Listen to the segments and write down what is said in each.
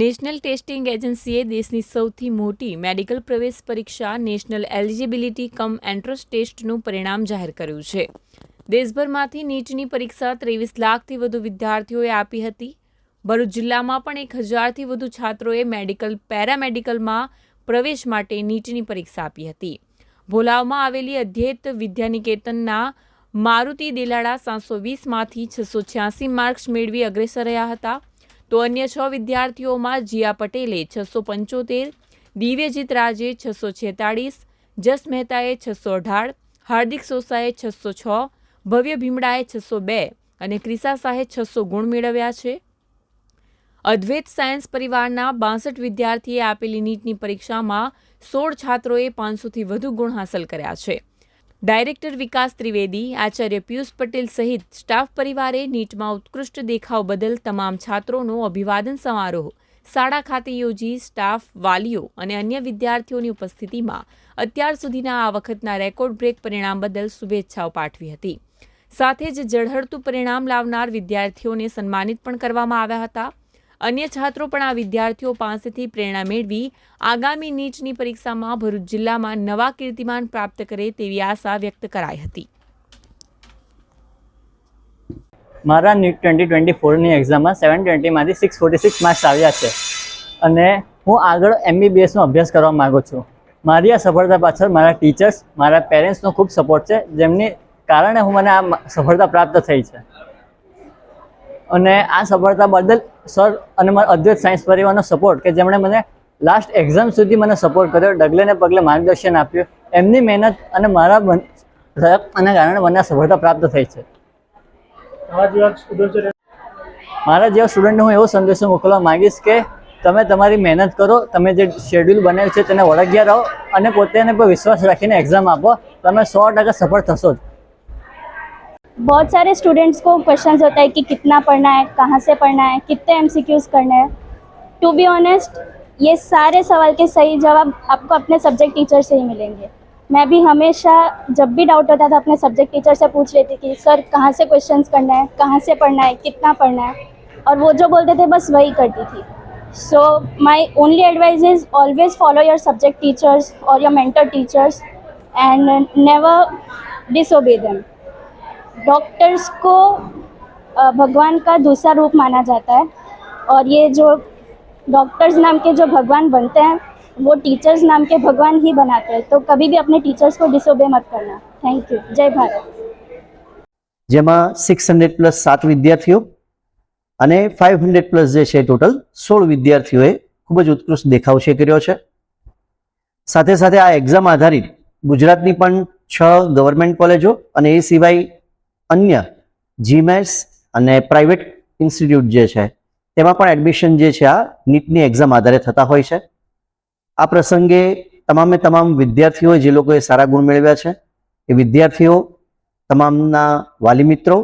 National testing એજન્સીએ દેશની સૌથી મોટી મેડિકલ પ્રવેશ પરીક્ષા નેશનલ એલિજિબિલિટી કમ એન્ટ્રન્સ ટેસ્ટનું પરિણામ જાહેર કર્યું છે. દેશભરમાંથી નીટની પરીક્ષા ત્રેવીસ લાખથી વધુ વિદ્યાર્થીઓએ આપી હતી. ભરૂચ જિલ્લામાં પણ એક હજારથી વધુ છાત્રોએ મેડિકલ, પેરામેડિકલમાં પ્રવેશ માટે નીટની પરીક્ષા આપી હતી. ભોલાવમાં આવેલી અધ્યેત વિદ્યાનિકેતનના મારુતિ દેલાડા સાતસો વીસમાંથી છસો છ્યાસી માર્ક્સ મેળવી અગ્રેસર રહ્યા હતા. તો અન્ય છ વિદ્યાર્થીઓમાં જીયા પટેલે છસો પંચોતેર, દિવ્યજીત રાજે છસો છેતાળીસ, જસ મહેતાએ છસો અઢાર, હાર્દિક સોસાએ છસો છ, ભવ્ય ભીમડાએ છસો બે અને ક્રિસા શાહે છસો ગુણ મેળવ્યા છે. અદ્વૈત સાયન્સ પરિવારના બાસઠ વિદ્યાર્થીએ આપેલી નીટની પરીક્ષામાં સોળ છાત્રોએ પાંચસોથી વધુ ગુણ હાંસલ કર્યા છે. ડાયરેક્ટર વિકાસ ત્રિવેદી, આચાર્ય પિયુષ પટેલ સહિત સ્ટાફ પરિવારે નીટમાં ઉત્કૃષ્ટ દેખાવ બદલ તમામ છાત્રોનો અભિવાદન સમારોહ. શાળા ખાતે યોજી સ્ટાફ, વાલીઓ અને અન્ય વિદ્યાર્થીઓની ઉપસ્થિતિમાં અત્યાર સુધીના આ વખતના રેકોર્ડ બ્રેક પરિણામ બદલ શુભેચ્છાઓ પાઠવી હતી. સાથે જ ઝળહળતું પરિણામ લાવનાર વિદ્યાર્થીઓને સન્માનિત પણ કરવામાં આવ્યા હતા. અન્ય છાત્રો પણ આ વિદ્યાર્થીઓ પાસેથી પ્રેરણા મેળવી આગામી નીટની પરીક્ષામાં ભરૂચ જિલ્લામાં નવા કીર્તિમાન પ્રાપ્ત કરે તેવી આશા વ્યક્ત કરાઈ હતી. મારા નીટ ટ્વેન્ટી ટ્વેન્ટી ફોરની એક્ઝામમાં સેવન ટ્વેન્ટીમાંથી સિક્સ ફોર્ટી સિક્સ માર્ક્સ આવ્યા છે. અને હું આગળ એમબીબીએસનો અભ્યાસ કરવા માગું છું. મારી આ સફળતા પાછળ મારા ટીચર્સ, મારા પેરેન્ટ્સનો ખૂબ સપોર્ટ છે, જેમની કારણે હું મને આ સફળતા પ્રાપ્ત થઈ છે. અને આ સફળતા બદલ સર અને મારા અદ્વૈત સાયન્સ પરિવારનો સપોર્ટ કે જેમણે મને લાસ્ટ એક્ઝામ સુધી મને સપોર્ટ કર્યો ડગલે ને પગલે માર્ગદર્શન આપ્યું. એમની મહેનત અને મારા પ્રયત્નના કારણે મને સફળતા પ્રાપ્ત થઈ છે. મારા જેવા સ્ટુડન્ટને હું એવો સંદેશો મોકલવા માંગીશ કે તમે તમારી મહેનત કરો તમે જે શેડ્યુલ બનાવ્યું છે તેને વળગ્યા રહો અને પોતાને પર વિશ્વાસ રાખીને એક્ઝામ આપો. તમે સો ટકા સફળ થશો જ. बहुत सारे स्टूडेंट्स को क्वेश्चंस होता है कि कितना पढ़ना है, कहाँ से पढ़ना है, कितने एम करने हैं। टू बी ऑनेस्ट ये सारे सवाल के सही जवाब आपको अपने सब्जेक्ट टीचर से ही मिलेंगे। मैं भी हमेशा जब भी डाउट होता था, अपने सब्जेक्ट टीचर से पूछ लेती कि, सर, कहाँ से क्वेश्चन करना है, कहाँ से पढ़ना है, कितना पढ़ना है? और वो जो बोलते थे, बस वही करती थी। So my only advice is always follow your subject teachers और your mentor teachers and never disobey them doctors को अ, भगवान का दूसरा रूप माना जाता है और ये जो डॉक्टर्स नाम के जो भगवान बनते हैं वो टीचर्स नाम के भगवान ही बनाते हैं तो कभी भी अपने टीचर्स को डिसोबे मत करना थैंक यू जय भारत જેમાં સિક્સ હંડ્રેડ પ્લસ સાત વિદ્યાર્થીઓ અને ફાઇવ હંડ્રેડ પ્લસ જે છે ટોટલ સોળ વિદ્યાર્થીઓએ ખૂબ જ ઉત્કૃષ્ટ દેખાવ છે કર્યો છે સાથે સાથે આ એક્ઝામ આધારિત ગુજરાતની પણ છ ગવર્મેન્ટ કોલેજો અને એ સિવાય અન્ય જીમેસ અને પ્રાઇવેટ ઇન્સ્ટિટ્યૂટ જે છે, તેમાં પણ એડમિશન જે છે આ નીટની એક્ઝામ આધારે થતા હોય છે. આ પ્રસંગે તમામે તમામ વિદ્યાર્થીઓ જે લોકોએ સારા ગુણ મેળવ્યા છે, એ વિદ્યાર્થીઓ, તમામના વાલી મિત્રો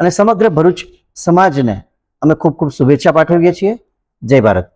અને સમગ્ર ભરૂચ સમાજને અમે ખૂબ ખૂબ શુભેચ્છા પાઠવીએ છીએ. જય ભારત.